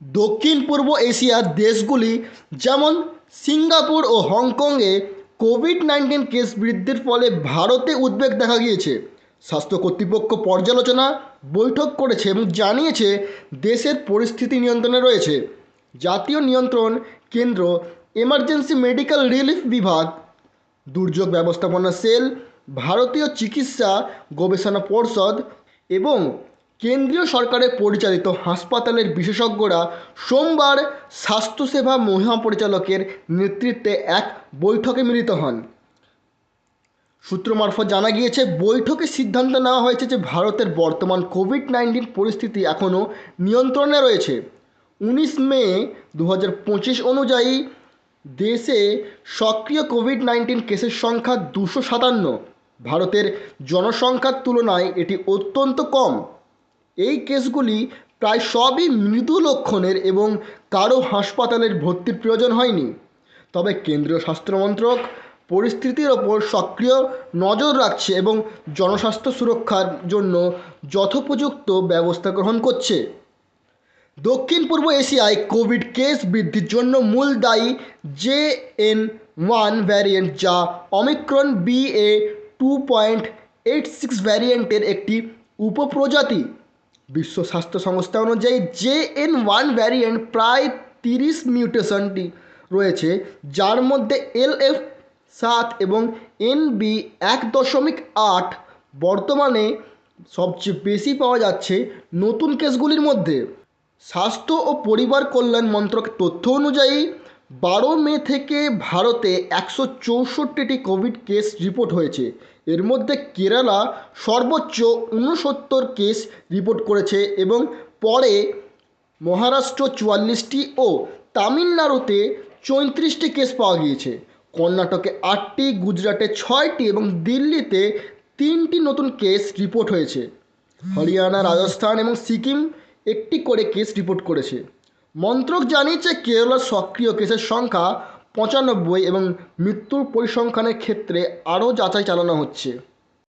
দক্ষিণ পূর্ব এশিয়ার দেশগুলি, যেমন সিঙ্গাপুর ও হংকংয়ে কোভিড নাইন্টিন কেস বৃদ্ধির ফলে ভারতে উদ্বেগ দেখা গিয়েছে। স্বাস্থ্য কর্তৃপক্ষ পর্যালোচনা, বৈঠক করেছে এবং জানিয়েছে দেশের পরিস্থিতি নিয়ন্ত্রণে রয়েছে। জাতীয় নিয়ন্ত্রণ কেন্দ্র এমার্জেন্সি মেডিকেল রিলিফ বিভাগ, দুর্যোগ ব্যবস্থাপনা সেল, ভারতীয় চিকিৎসা গবেষণা পর্ষদ এবং কেন্দ্রীয় সরকারের পরিচালিত হাসপাতালের বিশেষজ্ঞরা সোমবার স্বাস্থ্যসেবা মহাপরিচালকের নেতৃত্বে এক বৈঠকে মিলিত হন। সূত্র মারফত জানা গিয়েছে, বৈঠকে সিদ্ধান্ত নেওয়া হয়েছে যে ভারতের বর্তমান কোভিড নাইন্টিন পরিস্থিতি এখনও নিয়ন্ত্রণে রয়েছে। উনিশ মে দু হাজার পঁচিশ অনুযায়ী দেশে সক্রিয় কোভিড নাইন্টিন কেসের সংখ্যা দুশো সাতান্ন। ভারতের জনসংখ্যার তুলনায় এটি অত্যন্ত কম। এই কেসগুলি প্রায় সবই মৃদু লক্ষণের এবং কারও হাসপাতালের ভর্তির প্রয়োজন হয়নি। তবে কেন্দ্রীয় স্বাস্থ্যমন্ত্রক পরিস্থিতির ওপর সক্রিয় নজর রাখছে এবং জনস্বাস্থ্য সুরক্ষার জন্য যথোপযুক্ত ব্যবস্থা গ্রহণ করছে। দক্ষিণ পূর্ব এশিয়ায় কোভিড কেস বৃদ্ধির জন্য মূল দায়ী জে এন ওয়ান ভ্যারিয়েন্ট যা Omicron BA two point eight six ভ্যারিয়েন্টের একটি উপপ্রজাতি। বিশ্ব স্বাস্থ্য সংস্থা অনুযায়ী জে এন ওয়ান ভ্যারিয়েন্ট প্রায় তিরিশ মিউটেশনটি রয়েছে, যার মধ্যে এল এফ সাত এবং এন বি এক দশমিক আট বর্তমানে সবচেয়ে বেশি পাওয়া যাচ্ছে নতুন কেসগুলির মধ্যে। স্বাস্থ্য ও পরিবার কল্যাণ মন্ত্রক তথ্য অনুযায়ী বারো মে থেকে ভারতে একশো চৌষট্টিটি কোভিড কেস রিপোর্ট হয়েছে। এর মধ্যে কেরালা সর্বোচ্চ ঊনসত্তর কেস রিপোর্ট করেছে এবং পরে মহারাষ্ট্র চুয়াল্লিশটি ও তামিলনাড়ুতে চৌত্রিশটি কেস পাওয়া গিয়েছে। কর্ণাটকে আটটি গুজরাটে ছয়টি এবং দিল্লিতে তিনটি নতুন কেস রিপোর্ট হয়েছে। হরিয়ানা রাজস্থান এবং সিকিম একটি করে কেস রিপোর্ট করেছে। মন্ত্রক জানিয়েছে কেরলার সক্রিয় কেসের সংখ্যা পঁচানব্বই এবং মৃত্যুর পরিসংখ্যানের ক্ষেত্রে আরও যাচাই চালানো হচ্ছে।